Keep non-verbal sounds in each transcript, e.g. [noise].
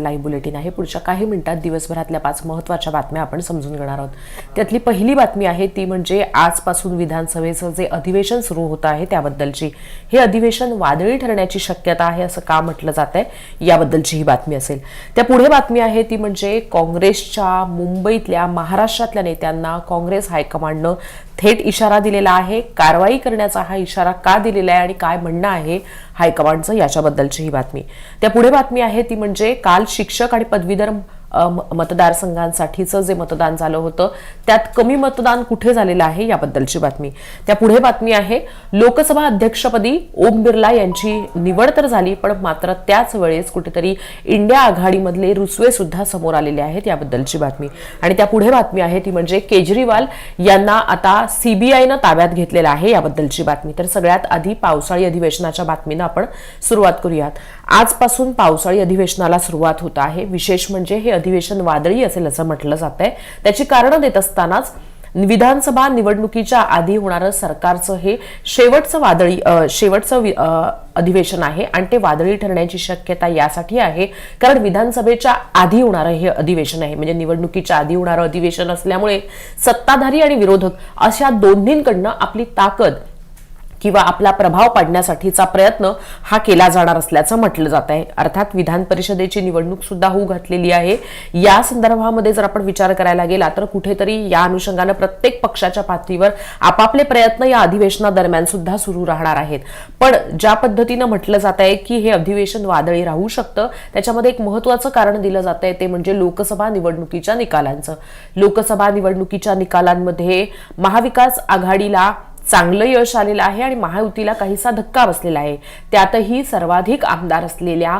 Live bulletin आहे. पुढच्या काही मिनिटात दिवसभरातल्या पाच महत्त्वाच्या बातम्या आपण समजून घेणार आहोत. त्यातली पहिली बातमी आहे ती म्हणजे आजपासून विधानसभेचं जे अधिवेशन सुरू होतं आहे त्याबद्दलची. हे अधिवेशन वादळी ठरण्याची शक्यता आहे असं का म्हटलं जात आहे? याबद्दलची ही बातमी असेल. त्या पुढे बातमी आहे ती म्हणजे काँग्रेसच्या मुंबईतल्या महाराष्ट्रातल्या नेत्यांना काँग्रेस हायकमांडनं थेट इशारा दिलेला आहे? कारवाई करण्याचा हा इशारा का दिलेला आहे आणि काय म्हणणं आहे हायकमांडचं? याच्याबद्दलची ही बातमी. त्या पुढे बातमी आहे ती म्हणजे काल शिक्षक आणि पदवीधर मतदारसंघांसाठीचं जे मतदान झालं होतं त्यात कमी मतदान कुठे झालेलं आहे याबद्दलची बातमी. त्या पुढे बातमी आहे लोकसभा अध्यक्षपदी ओम बिर्ला यांची निवड तर झाली पण मात्र त्याच वेळेस कुठेतरी इंडिया आघाडीमधले रुसवे सुद्धा समोर आलेले आहेत याबद्दलची बातमी. आणि त्या पुढे बातमी आहे ती म्हणजे केजरीवाल यांना आता सीबीआयनं ताब्यात घेतलेलं आहे याबद्दलची बातमी. तर सगळ्यात आधी पावसाळी अधिवेशनाच्या बातमीनं आपण सुरुवात करूयात. आजपासून पावसाळी अधिवेशनाला सुरुवात होत आहे. विशेष म्हणजे हे अधिवेशन वादळी असेल असं म्हटलं जात आहे त्याची कारणं देत असतानाच विधानसभा निवडणुकीच्या आधी होणारं सरकारचं हे शेवटचं वादळी शेवटचं अधिवेशन आहे आणि ते वादळी ठरण्याची शक्यता यासाठी आहे. कारण विधानसभेच्या आधी होणारं हे अधिवेशन आहे. म्हणजे निवडणुकीच्या आधी होणारं अधिवेशन असल्यामुळे सत्ताधारी आणि विरोधक अशा दोन्हींकडनं आपली ताकद किंवा आपला प्रभाव पाडण्यासाठीचा प्रयत्न हा केला जाणार असल्याचं म्हटलं जात आहे. अर्थात विधान परिषदेची निवडणूक सुद्धा होऊ घातलेली आहे. या संदर्भामध्ये जर आपण विचार करायला गेला तर कुठेतरी या अनुषंगानं प्रत्येक पक्षाच्या पातळीवर आपापले प्रयत्न या अधिवेशनादरम्यान सुद्धा सुरू राहणार आहेत. पण ज्या पद्धतीनं म्हटलं जात आहे की हे अधिवेशन वादळी राहू शकतं त्याच्यामध्ये एक महत्वाचं कारण दिलं जात आहे ते म्हणजे लोकसभा निवडणुकीच्या निकालांचं. लोकसभा निवडणुकीच्या निकालांमध्ये महाविकास आघाडीला चांगलं यश आलेलं आहे आणि महायुतीला काहीसा धक्का बसलेला आहे. त्यातही सर्वाधिक आमदार असलेल्या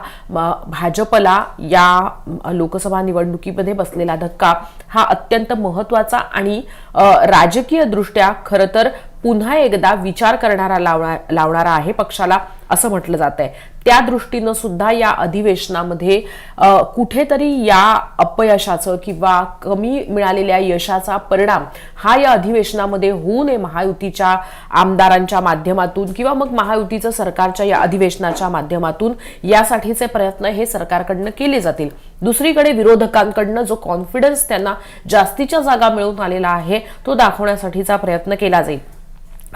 भाजपला या लोकसभा निवडणुकीमध्ये बसलेला धक्का हा अत्यंत महत्त्वाचा आणि राजकीयदृष्ट्या खरं तर पुन्हा एकदा विचार करणारा लावणार लावणारा आहे पक्षाला असं म्हटलं जात आहे त्या दृष्टीनं सुद्धा या अधिवेशनामध्ये कुठेतरी या अपयशाचं किंवा कमी मिळालेल्या यशाचा परिणाम हा या अधिवेशनामध्ये होऊ नये. महायुतीच्या आमदारांच्या माध्यमातून किंवा मग महायुतीचं सरकारच्या या अधिवेशनाच्या माध्यमातून यासाठीचे प्रयत्न हे सरकारकडनं केले जातील. दुसरीकडे विरोधकांकडनं जो कॉन्फिडन्स त्यांना जास्तीच्या जागा मिळून आलेला आहे तो दाखवण्यासाठीचा प्रयत्न केला जाईल.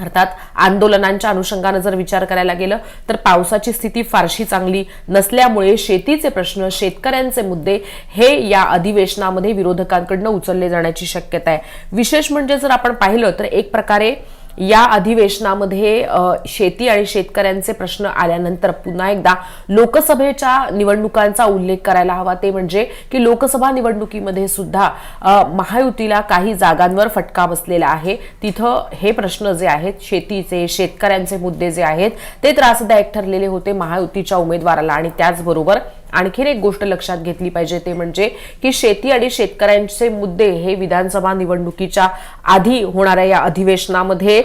अर्थात आंदोलनांच्या अनुषंगानं जर विचार करायला गेलं तर पावसाची स्थिती फारशी चांगली नसल्यामुळे शेतीचे प्रश्न शेतकऱ्यांचे मुद्दे हे या अधिवेशनामध्ये विरोधकांकडनं उचलले जाण्याची शक्यता आहे. विशेष म्हणजे जर आपण पाहिलं तर एक प्रकारे या अधिवेशनामध्ये शेती आणि शेतकऱ्यांचे प्रश्न आल्यानंतर पुन्हा एकदा लोकसभेच्या निवडणुकांचा उल्लेख करायला हवा. ते म्हणजे की लोकसभा निवडणुकीमध्ये सुद्धा महायुतीला काही जागांवर फटका बसलेला आहे. तिथं हे प्रश्न जे आहेत शेतीचे शेतकऱ्यांचे मुद्दे जे आहेत ते त्रासदायक ठरलेले होते महायुतीच्या उमेदवाराला आणि त्याचबरोबर आणखीन एक गोष्ट लक्षात घेतली पाहिजे ते म्हणजे की शेती आणि शेतकऱ्यांचे मुद्दे हे विधानसभा निवडणुकीच्या आधी होणाऱ्या या अधिवेशनामध्ये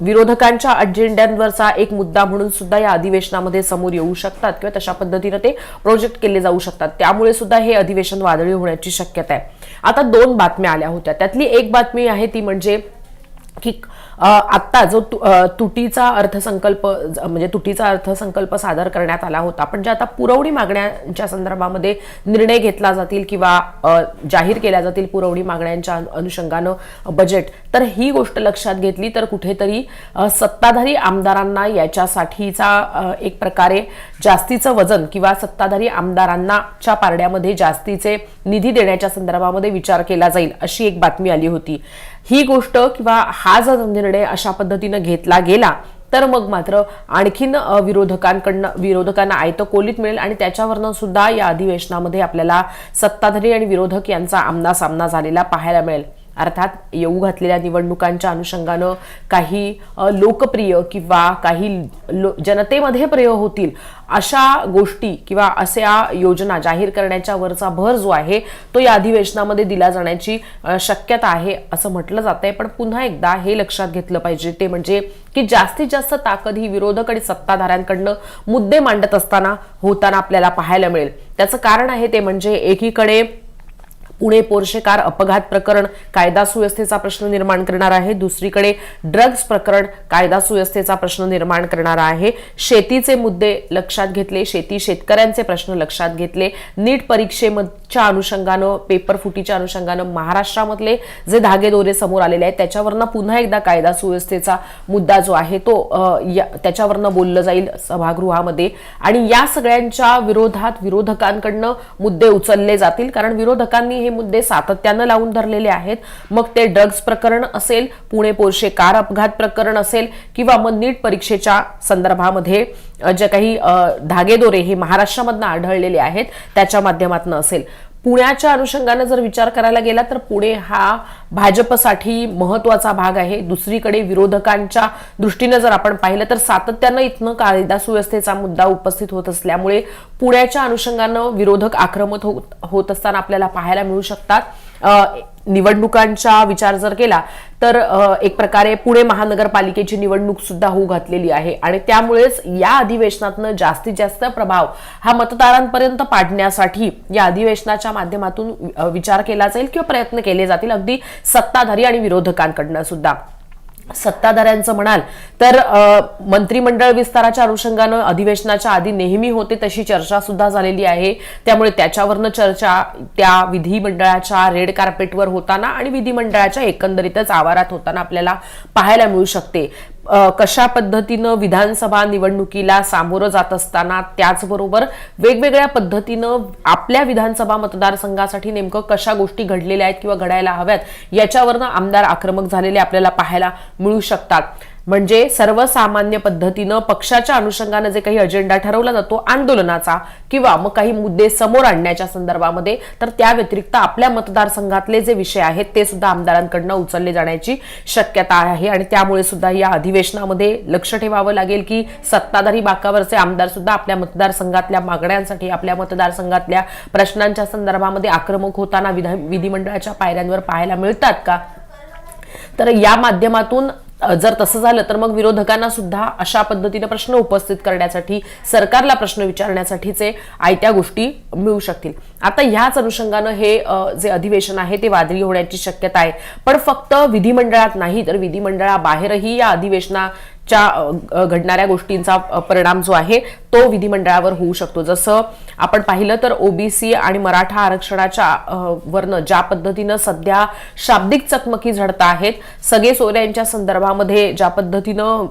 विरोधकांच्या अजेंड्यांवरचा एक मुद्दा म्हणून सुद्धा या अधिवेशनामध्ये समोर येऊ शकतात किंवा तशा पद्धतीनं ते प्रोजेक्ट केले जाऊ शकतात. त्यामुळे सुद्धा हे अधिवेशन वादळी होण्याची शक्यता आहे. आता दोन बातम्या आल्या होत्या. त्यातली एक बातमी आहे ती म्हणजे की आत्ता जो तुटीचा अर्थसंकल्प म्हणजे तुटीचा अर्थसंकल्प सादर करण्यात आला होता पण जे आता पुरवणी मागण्यांच्या संदर्भामध्ये निर्णय घेतला जातील किंवा जाहीर केल्या जातील पुरवणी मागण्यांच्या अनुषंगानं बजेट तर ही गोष्ट लक्षात घेतली तर कुठेतरी सत्ताधारी आमदारांना याच्यासाठीचा एक प्रकारे जास्तीचं वजन किंवा सत्ताधारी आमदारांनाच्या पारड्यामध्ये जास्तीचे निधी देण्याच्या संदर्भामध्ये विचार केला जाईल अशी एक बातमी आली होती. ही गोष्ट किंवा हा जर निर्णय अशा पद्धतीनं घेतला गेला तर मग मात्र आणखीन विरोधकांकडनं विरोधकांना आयतकोलीत मिळेल आणि त्याच्यावरनं सुद्धा या अधिवेशनामध्ये आपल्याला सत्ताधारी आणि विरोधक यांचा आमना सामना झालेला पाहायला मिळेल. अर्थात येऊ घातलेल्या निवडणुकांच्या अनुषंगानं काही लोकप्रिय किंवा काही लो जनतेमध्ये प्रिय होतील अशा गोष्टी किंवा अशा योजना जाहीर करण्याच्या वरचा भर जो आहे तो या अधिवेशनामध्ये दिला जाण्याची शक्यता आहे असं म्हटलं जात आहे पण पुन्हा एकदा हे लक्षात घेतलं पाहिजे. ते म्हणजे की जास्तीत जास्त ताकद ही विरोधक आणि सत्ताधाऱ्यांकडनं मुद्दे मांडत असताना होताना आपल्याला पाहायला मिळेल. त्याचं कारण आहे ते म्हणजे एकीकडे पुणे पोर्शे कार अपघात प्रकरण कायदा सुव्यवस्थेचा प्रश्न निर्माण करणार आहे. दुसरीकडे ड्रग्ज प्रकरण कायदा सुव्यवस्थेचा प्रश्न निर्माण करणार आहे. शेतीचे मुद्दे लक्षात घेतले. शेती शेतकऱ्यांचे प्रश्न लक्षात घेतले. नीट परीक्षेच्या अनुषंगानं पेपर फुटीच्या अनुषंगानं महाराष्ट्रामधले जे धागेदोरे समोर आलेले आहेत त्याच्यावरनं पुन्हा एकदा कायदा सुव्यवस्थेचा मुद्दा जो आहे तो त्याच्यावरनं बोललं जाईल सभागृहामध्ये. आणि या सगळ्यांच्या विरोधात विरोधकांकडनं मुद्दे उचलले जातील कारण विरोधकांनी हे मुद्दे सातत्यानं लावून धरलेले आहेत. मग ते ड्रग्ज प्रकरण असेल पुणे पोर्शे कार अपघात प्रकरण असेल किंवा मग नीट परीक्षेच्या संदर्भामध्ये जे काही धागेदोरे हे महाराष्ट्रामधनं आढळलेले आहेत त्याच्या माध्यमातून असेल. पुण्याच्या अनुषंगानं जर विचार करायला गेला तर पुणे हा भाजपसाठी महत्त्वाचा भाग आहे. दुसरीकडे विरोधकांच्या दृष्टीनं जर आपण पाहिलं तर सातत्यानं इथनं कायदा सुव्यवस्थेचा मुद्दा उपस्थित होत असल्यामुळे पुण्याच्या अनुषंगानं विरोधक आक्रमक होत होत असताना आपल्याला पाहायला मिळू शकतात. निवडणुकांचा विचार जर केला तर एक प्रकारे पुणे महानगरपालिकेची निवडणूक सुद्धा होऊ घातलेली आहे. आणि त्यामुळेच या अधिवेशनातनं जास्तीत जास्त प्रभाव हा मतदारांपर्यंत पाडण्यासाठी या अधिवेशनाच्या माध्यमातून विचार केला जाईल किंवा प्रयत्न केले जातील. अगदी सत्ताधारी आणि विरोधकांकडनं सुद्धा. सत्ताधाऱ्यांचं म्हणाल तर मंत्रिमंडळ विस्ताराच्या अनुषंगानं अधिवेशनाच्या आधी नेहमी होते तशी चर्चा सुद्धा झालेली आहे. त्यामुळे त्याच्यावरनं चर्चा त्या विधिमंडळाच्या रेड कार्पेटवर होताना आणि विधिमंडळाच्या एकंदरीतच आवारात होताना आपल्याला पाहायला मिळू शकते. कशा पद्धतीनं विधानसभा निवडणुकीला सामोरं जात असताना त्याचबरोबर वेगवेगळ्या पद्धतीनं आपल्या विधानसभा मतदारसंघासाठी नेमकं कशा गोष्टी घडलेल्या आहेत किंवा घडायला हव्यात याच्यावरनं आमदार आक्रमक झालेले आपल्याला पाहायला मिळू शकतात. म्हणजे सर्वसामान्य पद्धतीनं पक्षाच्या अनुषंगानं जे काही अजेंडा ठरवला जातो आंदोलनाचा किंवा मग काही मुद्दे समोर आणण्याच्या संदर्भामध्ये तर त्या व्यतिरिक्त आपल्या मतदारसंघातले जे विषय आहेत ते सुद्धा आमदारांकडनं उचलले जाण्याची शक्यता आहे. आणि त्यामुळे सुद्धा या अधिवेशनामध्ये लक्ष ठेवावं लागेल की सत्ताधारी बाकावरचे आमदार सुद्धा आपल्या मतदारसंघातल्या मागण्यांसाठी आपल्या मतदारसंघातल्या प्रश्नांच्या संदर्भामध्ये आक्रमक होताना विधा विधिमंडळाच्या पायऱ्यांवर पाहायला मिळतात का? तर या माध्यमातून जर तसं झालं तर मग विरोधकांना सुद्धा अशा पद्धतीने प्रश्न उपस्थित करण्यासाठी सरकारला प्रश्न विचारण्यासाठीचे आयत्या गोष्टी मिळू शकतील. आता ह्याच अनुषंगानं हे जे अधिवेशन आहे ते वादळी होण्याची शक्यता आहे. पण फक्त विधिमंडळात नाही तर विधिमंडळाबाहेरही या अधिवेशना च्या घडणाऱ्या गोष्टींचा परिणाम जो आहे तो विधिमंडळावर होऊ शकतो. जसं आपण पाहिलं तर ओबीसी आणि मराठा आरक्षणाच्या वरनं ज्या पद्धतीनं सध्या शाब्दिक चकमकी झडत आहेत सगळे सोऱ्यांच्या संदर्भामध्ये ज्या पद्धतीनं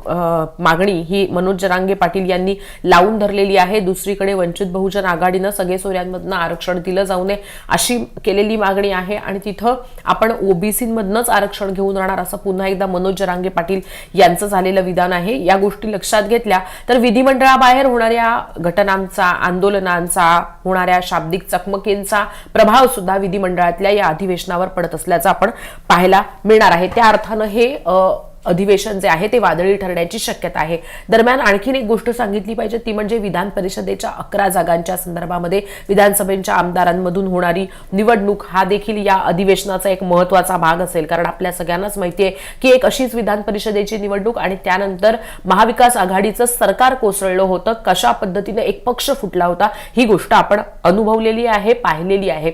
मागणी ही मनोज जरांगे पाटील यांनी लावून धरलेली आहे दुसरीकडे वंचित बहुजन आघाडीनं सगळे सोयऱ्यांमधनं आरक्षण दिलं जाऊ नये अशी केलेली मागणी आहे आणि तिथं आपण ओबीसीमधनंच आरक्षण घेऊन राहणार असं पुन्हा एकदा मनोज जरांगे पाटील यांचं झालेलं विधान आहे या गोष्टी लक्षात घेतल्या तर विधिमंडळाबाहेर होणाऱ्या घटनांचा आंदोलनांचा होणाऱ्या शाब्दिक चकमकींचा प्रभाव सुद्धा विधिमंडळातल्या या अधिवेशनावर पडत असल्याचं आपण पाहायला मिळणार आहे. त्या अर्थानं हे अ, अधिवेशन जे आहे ते वादळी ठरण्याची शक्यता आहे. दरम्यान आणखीन एक गोष्ट सांगितली पाहिजे ती म्हणजे विधान परिषदेच्या अकरा जागांच्या संदर्भामध्ये विधानसभेच्या आमदारांमधून होणारी निवडणूक हा देखील या अधिवेशनाचा एक महत्त्वाचा भाग असेल. कारण आपल्या सगळ्यांनाच माहिती आहे की एक अशीच विधान परिषदेची निवडणूक आणि त्यानंतर महाविकास आघाडीचं सरकार कोसळलं होतं कशा पद्धतीने एक पक्ष फुटला होता ही गोष्ट आपण अनुभवलेली आहे पाहिलेली आहे.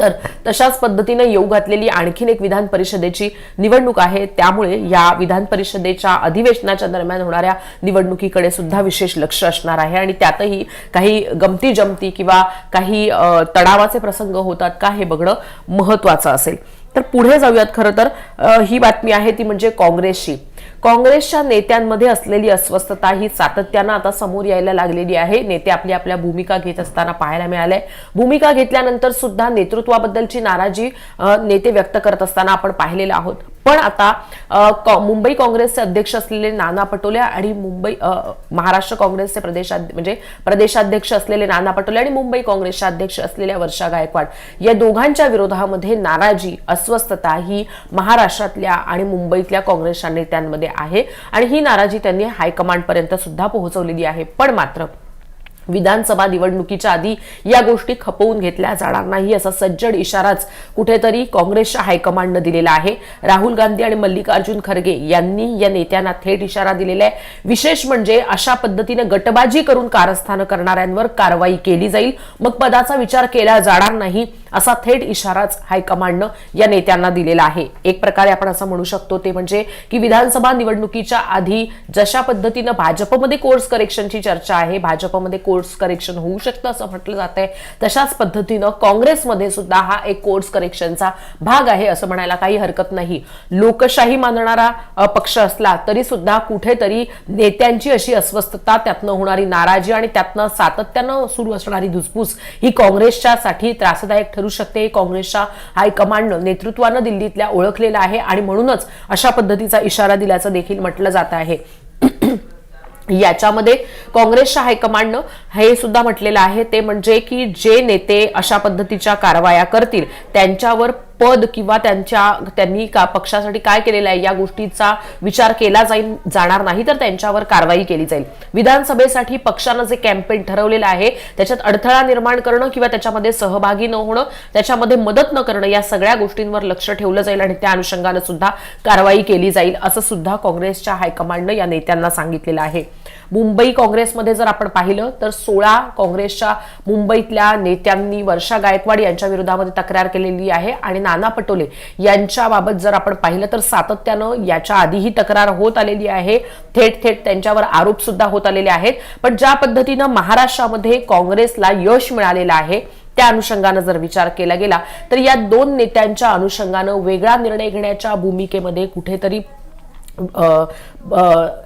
तर तशाच पद्धतीने येऊ घातलेली आणखीन एक विधान परिषदेची निवडणूक आहे. त्यामुळे या विधान परिषदेच्या अधिवेशनाच्या दरम्यान होणाऱ्या निवडणुकीकडे सुद्धा विशेष लक्ष असणार आहे. आणि त्यातही काही गमती जमती किंवा काही तणावाचे प्रसंग होतात का हे बघणं महत्वाचं असेल. तर पुढे जाऊयात खरं तर. ही बातमी आहे ती म्हणजे काँग्रेसची काँग्रेसच्या नेत्यांमध्ये असलेली अस्वस्थता ही सातत्यानं आता समोर यायला लागलेली आहे. नेते आपली आपल्या भूमिका घेत असताना पाहायला मिळालंय. भूमिका घेतल्यानंतर सुद्धा नेतृत्वाबद्दलची नाराजी नेते व्यक्त करत असताना आपण पाहिलेलं आहोत. पण आता मुंबई काँग्रेसचे अध्यक्ष असलेले नाना पटोले आणि मुंबई महाराष्ट्र काँग्रेसचे प्रदेशाध्य म्हणजे प्रदेशाध्यक्ष असलेले नाना पटोले आणि मुंबई काँग्रेसच्या अध्यक्ष असलेल्या वर्षा गायकवाड या दोघांच्या विरोधामध्ये नाराजी अस्वस्थता ही महाराष्ट्रातल्या आणि मुंबईतल्या काँग्रेसच्या नेत्यांमध्ये आहे. आणि ही नाराजी त्यांनी हायकमांडपर्यंत सुद्धा पोहोचवलेली आहे. पण मात्र विधानसभा निवडणुकीच्या आधी या गोष्टी खपवून घेतल्या जाणार नाही असा सज्जड इशाराच कुठेतरी काँग्रेसच्या हायकमांडनं दिलेला आहे. राहुल गांधी आणि मल्लिकार्जुन खरगे यांनी या नेत्यांना थेट इशारा दिलेला आहे. विशेष म्हणजे अशा पद्धतीने गटबाजी करून कारस्थानं करणाऱ्यांवर कारवाई केली जाईल. मग पदाचा विचार केला जाणार नाही. असा थेट इशाराच हायकमांडनं या नेत्यांना दिलेला आहे. एक प्रकारे आपण असं म्हणू शकतो ते म्हणजे की विधानसभा निवडणुकीच्या आधी जशा पद्धतीनं भाजपमध्ये कोर्स करेक्शनची चर्चा आहे भाजपमध्ये कोर्स करेक्शन होऊ शकतं असं म्हटलं जात आहे तशाच पद्धतीनं काँग्रेसमध्ये सुद्धा हा एक कोर्स करेक्शनचा भाग आहे असं म्हणायला काही हरकत नाही. लोकशाही मानणारा पक्ष असला तरी सुद्धा कुठेतरी नेत्यांची अशी अस्वस्थता त्यातनं होणारी नाराजी आणि त्यातनं सातत्यानं सुरू असणारी धुसफूस ही काँग्रेसच्या साठी त्रासदायक ठरू शकते. हे काँग्रेसच्या हायकमांडनं नेतृत्वानं दिल्लीतल्या ओळखलेलं आहे आणि म्हणूनच अशा पद्धतीचा इशारा दिल्याचं देखील म्हटलं जात आहे. [clears throat] याच्यामध्ये काँग्रेसच्या हायकमांडनं हे सुद्धा म्हटलेलं आहे. ते म्हणजे की जे नेते अशा पद्धतीच्या कारवाया करतील त्यांच्यावर पद किंवा त्यांच्या त्यांनी का पक्षासाठी काय केलेलं आहे या गोष्टीचा विचार केला जाईल जाणार नाही तर त्यांच्यावर कारवाई केली जाईल. विधानसभेसाठी पक्षानं जे कॅम्पेन ठरवलेलं आहे त्याच्यात अडथळा निर्माण करणं किंवा त्याच्यामध्ये सहभागी न होणं त्याच्यामध्ये मदत न करणं या सगळ्या गोष्टींवर लक्ष ठेवलं जाईल आणि त्या अनुषंगानं सुद्धा कारवाई केली जाईल असं सुद्धा काँग्रेसच्या हायकमांडनं या नेत्यांना सांगितलेलं आहे. मुंबई काँग्रेसमध्ये जर आपण पाहिलं तर सोळा काँग्रेसच्या मुंबईतल्या नेत्यांनी वर्षा गायकवाड यांच्या विरोधामध्ये तक्रार केलेली आहे. आणि नाना पटोले यांच्याबाबत जर आपण पाहिलं तर सातत्यानं याच्या आधीही तक्रार होत आलेली आहे. थेट थेट त्यांच्यावर आरोप सुद्धा होत आलेले आहेत. पण ज्या पद्धतीनं महाराष्ट्रामध्ये काँग्रेसला यश मिळालेलं आहे त्या अनुषंगानं जर विचार केला गेला तर या दोन नेत्यांच्या अनुषंगानं वेगळा निर्णय घेण्याच्या भूमिकेमध्ये कुठेतरी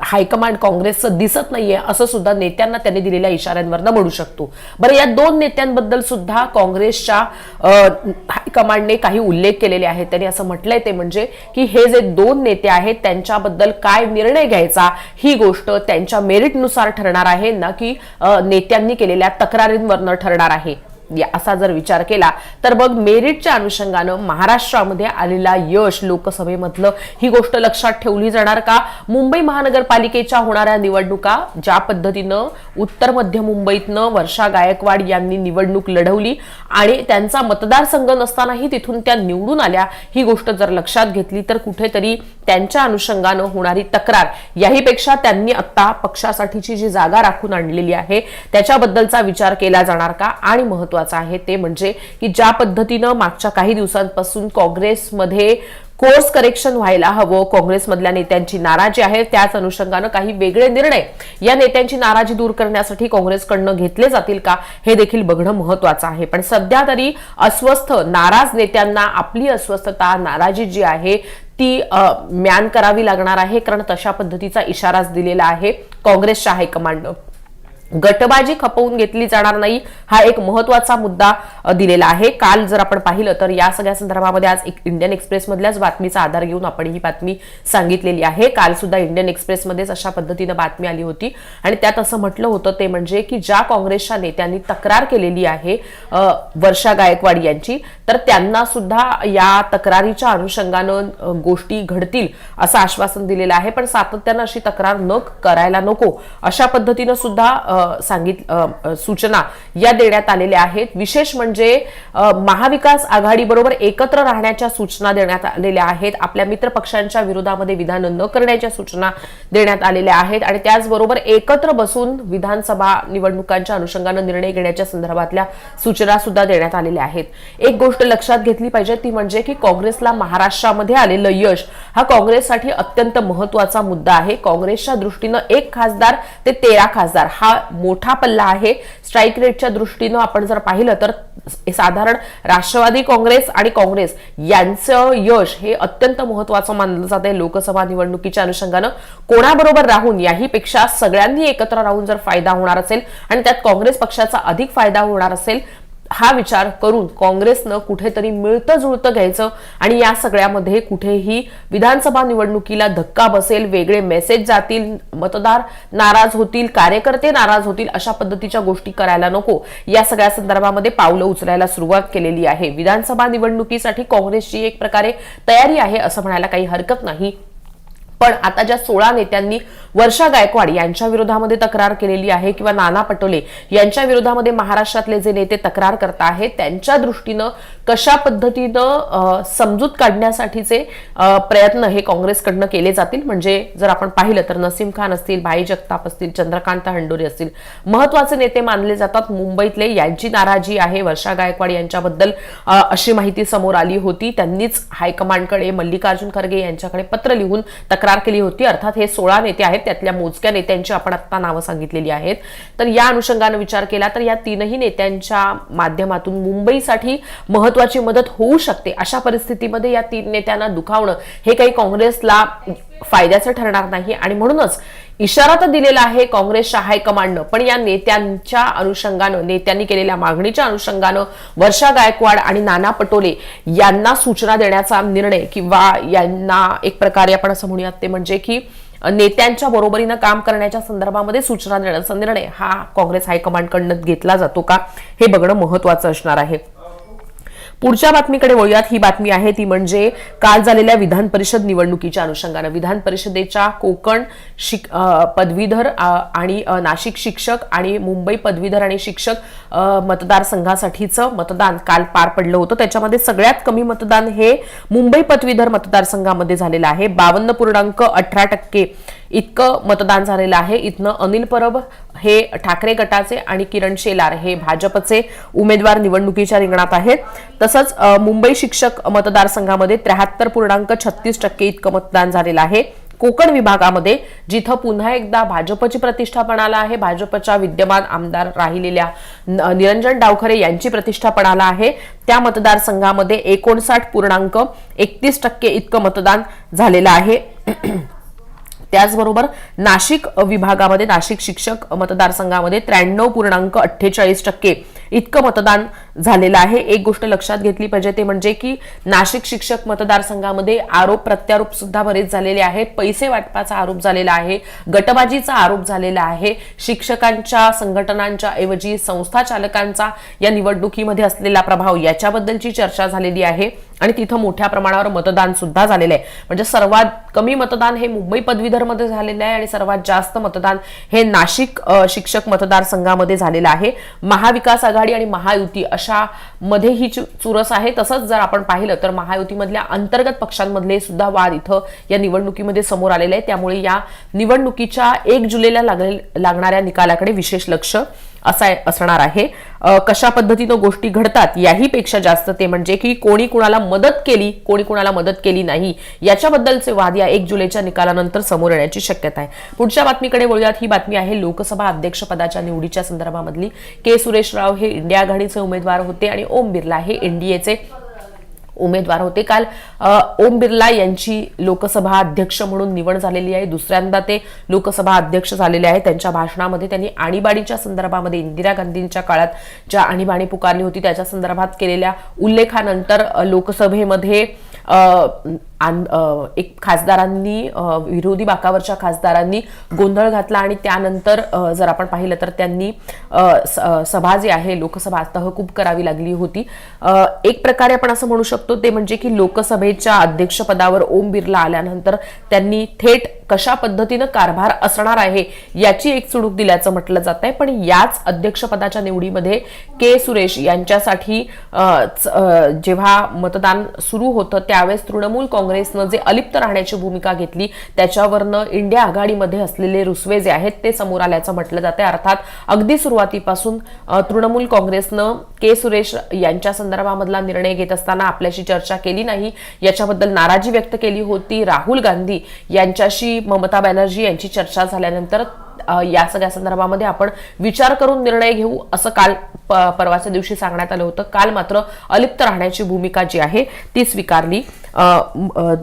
हायकमांड काँग्रेसचं दिसत नाहीये असं सुद्धा नेत्यांना त्यांनी दिलेल्या इशाऱ्यांवरनं म्हणू शकतो. बरं या दोन नेत्यांबद्दल सुद्धा काँग्रेसच्या हायकमांडने काही उल्लेख केलेले आहेत. त्यांनी असं म्हटलंय ते म्हणजे की हे जे दोन नेते आहेत त्यांच्याबद्दल काय निर्णय घ्यायचा ही गोष्ट त्यांच्या मेरिटनुसार ठरणार आहे ना की नेत्यांनी केलेल्या तक्रारींवरनं ठरणार आहे. या असा जर विचार केला तर मग मेरिटच्या अनुषंगानं महाराष्ट्रामध्ये आलेला यश लोकसभेमधलं ही गोष्ट लक्षात ठेवली जाणार का? मुंबई महानगरपालिकेच्या होणाऱ्या निवडणुका ज्या पद्धतीनं उत्तर मध्य मुंबईतनं वर्षा गायकवाड यांनी निवडणूक लढवली आणि त्यांचा मतदारसंघ नसतानाही तिथून त्या निवडून आल्या ही गोष्ट जर लक्षात घेतली तर कुठेतरी त्यांच्या अनुषंगानं होणारी तक्रार याहीपेक्षा त्यांनी आता पक्षासाठीची जी जागा राखून आणलेली आहे त्याच्याबद्दलचा विचार केला जाणार का? आणि महत्वाचं आहे ते म्हणजे की ज्या पद्धतीनं मागच्या काही दिवसांपासून काँग्रेसमध्ये कोर्स करेक्शन व्हायला हवं काँग्रेसमधल्या नेत्यांची नाराजी आहे त्याच अनुषंगानं काही वेगळे निर्णय या नेत्यांची नाराजी दूर करण्यासाठी काँग्रेसकडनं घेतले जातील का हे देखील बघणं महत्वाचं आहे. पण सध्या तरी अस्वस्थ नाराज नेत्यांना आपली अस्वस्थता नाराजी जी आहे ती म्यान करावी लागणार आहे कारण तशा पद्धतीचा इशाराच दिलेला आहे काँग्रेसच्या हायकमांडनं. गटबाजी खपवून घेतली जाणार नाही हा एक महत्त्वाचा मुद्दा दिलेला आहे. काल जर आपण पाहिलं तर या सगळ्या संदर्भामध्ये आज एक इंडियन एक्सप्रेसमधल्याच बातमीचा आधार घेऊन आपण ही बातमी सांगितलेली आहे. काल सुद्धा इंडियन एक्सप्रेसमध्येच अशा पद्धतीनं बातमी आली होती आणि त्यात असं म्हटलं होतं ते म्हणजे की ज्या काँग्रेसच्या नेत्यांनी तक्रार केलेली आहे वर्षा गायकवाड यांची तर त्यांना सुद्धा या तक्रारीच्या अनुषंगानं गोष्टी घडतील असं आश्वासन दिलेलं आहे. पण सातत्यानं अशी तक्रार न करायला नको अशा पद्धतीनं सुद्धा सांगित सूचना या देण्यात आलेल्या आहेत. विशेष म्हणजे महाविकास आघाडीबरोबर एकत्र राहण्याच्या सूचना देण्यात आलेल्या आहेत. आपल्या मित्र पक्षांच्या विरोधामध्ये विधान न करण्याच्या सूचना देण्यात आलेल्या आहेत. आणि त्याचबरोबर एकत्र बसून विधानसभा निवडणुकांच्या अनुषंगानं निर्णय घेण्याच्या संदर्भातल्या सूचना सुद्धा देण्यात आलेल्या आहेत. एक गोष्ट लक्षात घेतली पाहिजे ती म्हणजे की काँग्रेसला महाराष्ट्रामध्ये आलेलं यश हा काँग्रेससाठी अत्यंत महत्त्वाचा मुद्दा आहे. काँग्रेसच्या दृष्टीनं एक खासदार ते तेरा खासदार हा मोठा पल्ला आहे. स्ट्राईक रेटच्या दृष्टीनं आपण जर पाहिलं तर साधारण राष्ट्रवादी काँग्रेस आणि काँग्रेस यांचं यश हे अत्यंत महत्वाचं मानलं जात आहे लोकसभा निवडणुकीच्या अनुषंगानं. कोणाबरोबर राहून याहीपेक्षा सगळ्यांनी एकत्र राहून जर फायदा होणार असेल आणि त्यात काँग्रेस पक्षाचा अधिक फायदा होणार असेल हा विचार करून काँग्रेसनं कुठेतरी मिळतं जुळतं घ्यायचं आणि या सगळ्यामध्ये कुठेही विधानसभा निवडणुकीला धक्का बसेल वेगळे मेसेज जातील मतदार नाराज होतील कार्यकर्ते नाराज होतील अशा पद्धतीच्या गोष्टी करायला नको. या सगळ्या संदर्भामध्ये पावलं उचलायला सुरुवात केलेली आहे. विधानसभा निवडणुकीसाठी काँग्रेसची एक प्रकारे तयारी आहे असं म्हणायला काही हरकत नाही. पण आता ज्या सोळा नेत्यांनी वर्षा गायकवाड यांच्या विरोधामध्ये तक्रार केलेली आहे किंवा नाना पटोले यांच्या विरोधामध्ये महाराष्ट्रातले जे नेते तक्रार करत आहेत त्यांच्या दृष्टीनं कशा पद्धतीनं समजूत काढण्यासाठीचे प्रयत्न हे काँग्रेसकडनं केले जातील? म्हणजे जर आपण पाहिलं तर नसीम खान असतील भाई जगताप असतील चंद्रकांत हंडोरे असतील महत्त्वाचे नेते मानले जातात. मुंबईतले यांची नाराजी आहे वर्षा गायकवाड यांच्याबद्दल अशी माहिती समोर आली होती. त्यांनीच हायकमांडकडे मल्लिकार्जुन खरगे यांच्याकडे पत्र लिहून तक्रार केली होती. अर्थात हे सोळा नेते आहेत त्यातल्या मोजक्या नेत्यांची आपण आता नावं सांगितलेली आहेत. तर या अनुषंगानं विचार केला तर या तीनही नेत्यांच्या माध्यमातून मुंबईसाठी महत्वाची मदत होऊ शकते अशा परिस्थितीमध्ये या तीन नेत्यांना दुखावणं हे काही काँग्रेसला फायद्याचं ठरणार नाही. आणि म्हणूनच इशारा तर दिलेला आहे काँग्रेसच्या हायकमांडनं पण या नेत्यांच्या अनुषंगानं नेत्यांनी केलेल्या मागणीच्या अनुषंगानं वर्षा गायकवाड आणि नाना पटोले यांना सूचना देण्याचा निर्णय किंवा यांना एक प्रकारे आपण असं म्हणूयात ते म्हणजे की नेत्यांच्या बरोबरीनं काम करण्याच्या संदर्भामध्ये सूचना देण्याचा निर्णय हा काँग्रेस हायकमांडकडनं घेतला जातो का हे बघणं महत्वाचं असणार आहे. पुढच्या बातमीकडे वळूयात. ही बातमी आहे ती म्हणजे काल झालेल्या विधान परिषद निवडणुकीच्या अनुषंगानं. विधान परिषदेच्या कोकण शिक पदवीधर आणि नाशिक शिक्षक आणि मुंबई पदवीधर आणि शिक्षक मतदारसंघासाठीचं मतदान काल पार पडलं होतं. त्याच्यामध्ये सगळ्यात कमी मतदान हे मुंबई पदवीधर मतदारसंघामध्ये झालेलं आहे. बावन्न पूर्णांक अठरा टक्के इतकं मतदान झालेलं आहे. इथनं अनिल परब हे ठाकरे गटाचे आणि किरण शेलार हे भाजपचे उमेदवार निवडणुकीच्या रिंगणात आहेत. तसंच मुंबई शिक्षक मतदारसंघामध्ये त्र्याहत्तर पूर्णांक छत्तीस टक्के इतकं मतदान झालेलं आहे. कोकण विभागामध्ये जिथं पुन्हा एकदा भाजपची प्रतिष्ठापणाला आहे भाजपच्या विद्यमान आमदार राहिलेल्या न- निरंजन डावखरे यांची प्रतिष्ठापणाला आहे. त्या मतदारसंघामध्ये एकोणसाठ पूर्णांक एकतीस टक्के इतकं मतदान झालेलं आहे. त्याचबरोबर नाशिक विभागामध्ये नाशिक शिक्षक मतदारसंघामध्ये त्र्याण्णव पूर्णांक अठ्ठेचाळीस टक्के इतकं मतदान झालेला आहे. एक गोष्ट लक्षात घेतली पाहिजे ते म्हणजे की नाशिक शिक्षक मतदारसंघामध्ये आरोप प्रत्यारोप सुद्धा बरेच झालेले आहेत. पैसे वाटपाचा आरोप झालेला आहे. गटबाजीचा आरोप झालेला आहे. शिक्षकांच्या संघटनांच्या ऐवजी संस्था चालकांचा या निवडणुकीमध्ये असलेला प्रभाव याच्याबद्दलची चर्चा झालेली आहे आणि तिथं मोठ्या प्रमाणावर मतदान सुद्धा झालेलं आहे. म्हणजे सर्वात कमी मतदान हे मुंबई पदवीधरमध्ये झालेलं आहे आणि सर्वात जास्त मतदान हे नाशिक शिक्षक मतदारसंघामध्ये झालेलं आहे. महाविकास आघाडी आणि महायुती अशा मध्ये ही चुरस आहे. तसंच जर आपण पाहिलं तर महायुतीमधल्या अंतर्गत पक्षांमधले सुद्धा वाद इथं या निवडणुकीमध्ये समोर आलेले आहे त्यामुळे या निवडणुकीच्या एक जुलैला लागले लागणाऱ्या निकालाकडे विशेष लक्ष असा असणार आहे. कशा पद्धतीनं गोष्टी घडतात याही पेक्षा जास्त ते म्हणजे की कोणी कुणाला मदत केली कोणी कुणाला मदत केली नाही याच्याबद्दलचे वाद या एक जुलैच्या निकालानंतर समोर येण्याची शक्यता आहे. पुढच्या बातमीकडे वळूयात ही बातमी आहे लोकसभा अध्यक्षपदाच्या निवडीच्या संदर्भामधली. के. सुरेश राव हे इंडिया आघाडीचे उमेदवार होते आणि ओम बिर्ला हे एनडीएचे उमेदवार होते. काल ओम बिर्ला यांची लोकसभा अध्यक्ष म्हणून निवड झालेली आहे. दुसऱ्यांदा ते लोकसभा अध्यक्ष झालेले आहे त्यांच्या भाषणामध्ये त्यांनी आणीबाणीच्या संदर्भामध्ये इंदिरा गांधींच्या काळात ज्या आणीबाणी पुकारली होती त्याच्या संदर्भात केलेल्या उल्लेखानंतर लोकसभेमध्ये एक खासदारांनी विरोधी बाकावरच्या खासदारांनी गोंधळ घातला आणि त्यानंतर जर आपण पाहिलं तर त्यांनी स- सभा जी आहे लोकसभा तहकूब करावी लागली होती. एक प्रकारे आपण असं म्हणू शकतो ते म्हणजे की लोकसभेच्या अध्यक्षपदावर ओम बिर्ला आल्यानंतर त्यांनी थेट कशा पद्धतीनं कारभार असणार आहे याची एक चुणूक दिल्याचं म्हटलं जात आहे. पण याच अध्यक्षपदाच्या निवडीमध्ये के सुरेश यांच्यासाठी च- जेव्हा मतदान सुरू होतं त्यावेळेस तृणमूल काँग्रेस काँग्रेसनं जे अलिप्त राहण्याची भूमिका घेतली त्याच्यावरनं इंडिया आघाडीमध्ये असलेले रुसवे जे आहेत ते समोर आल्याचं म्हटलं जाते अर्थात अगदी सुरुवातीपासून तृणमूल काँग्रेसनं के सुरेश यांच्या संदर्भामधला निर्णय घेत असताना आपल्याशी चर्चा केली नाही. याच्याबद्दल नाराजी व्यक्त केली होती. राहुल गांधी यांच्याशी ममता बॅनर्जी यांची चर्चा झाल्यानंतर या सगळ्या संदर्भामध्ये आपण विचार करून निर्णय घेऊ असं काल प- परवाच्या दिवशी सांगण्यात आलं होतं. काल मात्र अलिप्त राहण्याची भूमिका जी आहे ती स्वीकारली.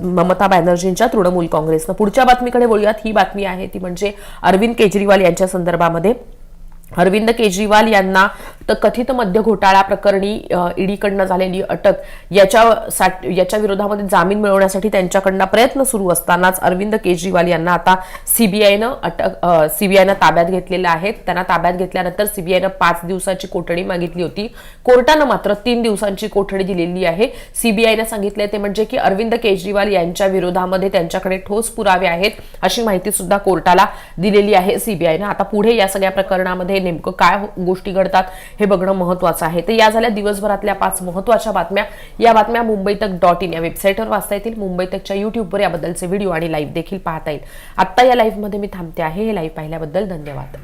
ममता बॅनर्जींच्या तृणमूल काँग्रेसनं. पुढच्या बातमीकडे बोलूयात ही बातमी आहे ती म्हणजे अरविंद केजरीवाल यांच्या संदर्भामध्ये. अरविंद केजरीवाल यांना तर कथित मध्य घोटाळा प्रकरणी ईडीकडनं झालेली अटक याच्या याच्या विरोधामध्ये जामीन मिळवण्यासाठी त्यांच्याकडनं प्रयत्न सुरू असतानाच अरविंद केजरीवाल यांना आता सीबीआयनं अटक सीबीआयनं ताब्यात घेतलेलं आहे त्यांना ताब्यात घेतल्यानंतर सीबीआयनं पाच दिवसाची कोठडी मागितली होती. कोर्टानं मात्र तीन दिवसांची कोठडी दिलेली आहे. सीबीआयनं सांगितलं ते म्हणजे की अरविंद केजरीवाल यांच्या विरोधामध्ये त्यांच्याकडे ठोस पुरावे आहेत अशी माहिती सुद्धा कोर्टाला दिलेली आहे सीबीआयनं. आता पुढे या सगळ्या प्रकरणामध्ये नेमकं काय हो-, गोष्टी घडतात हे बघणं महत्वाचं आहे. तर या झाल्या दिवसभरातल्या पाच महत्त्वाच्या बातम्या. या बातम्या मुंबई तक डॉट इन या वेबसाईटवर वाचता येतील. मुंबई तकच्या युट्यूबवर याबद्दलचे व्हिडिओ आणि लाईव्ह देखील पाहता येईल. आत्ता या लाईव्हमध्ये मी थांबते आहे. हे लाईव्ह पाहिल्याबद्दल धन्यवाद.